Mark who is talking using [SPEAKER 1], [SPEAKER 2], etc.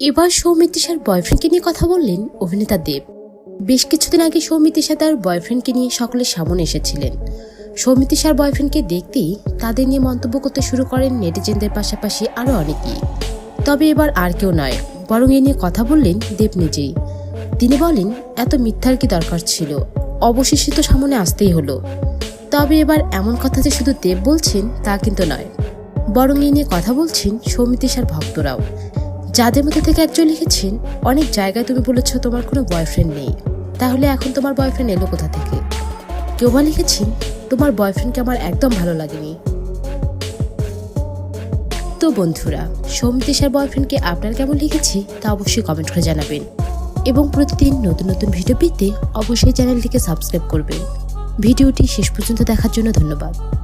[SPEAKER 1] এবার সৌমিত্রিষার বয়ফ্রেন্ডকে নিয়ে কথা বললেন অভিনেতা দেব। বেশ কিছুদিন আগে সৌমিত্রিষা তার বয়ফ্রেন্ডকে নিয়ে সকলের সামনে এসেছিলেন। সৌমিত্রিষার বয়ফ্রেন্ডকে দেখতেই তাদের নিয়ে মন্তব্য করতে শুরু করেন নেটিজেনদের পাশাপাশি আরও অনেকেই। তবে এবার আর কেউ নয়, বরং এ নিয়ে কথা বললেন দেব নিজেই। তিনি বলেন, এত মিথ্যার কি দরকার ছিল? অবশেষে তো সামনে আসতেই হলো। তবে এবার এমন কথা যে শুধু দেব বলছেন তা কিন্তু নয়। বরং এই নিয়ে কথা বলছেন সৌমিত্রিষার ভক্তরাও। যাদের মধ্যে থেকে একজন লিখেছেন, অনেক জায়গায় তুমি বলেছ তোমার কোনো বয়ফ্রেন্ড নেই। তাহলে এখন তোমার বয়ফ্রেন্ড এলো কোথা থেকে? কেউ বা লিখেছেন, তোমার বয়ফ্রেন্ডকে আমার একদম ভালো লাগেনি। তো বন্ধুরা সৌমিত্রিষার বয়ফ্রেন্ডকে আপনার কেমন লিখেছি তা অবশ্যই কমেন্ট করে জানাবেন। এবং প্রতিদিন নতুন নতুন ভিডিও পেতে অবশ্যই চ্যানেলটিকে সাবস্ক্রাইব করবেন। ভিডিওটি শেষ পর্যন্ত দেখার জন্য ধন্যবাদ।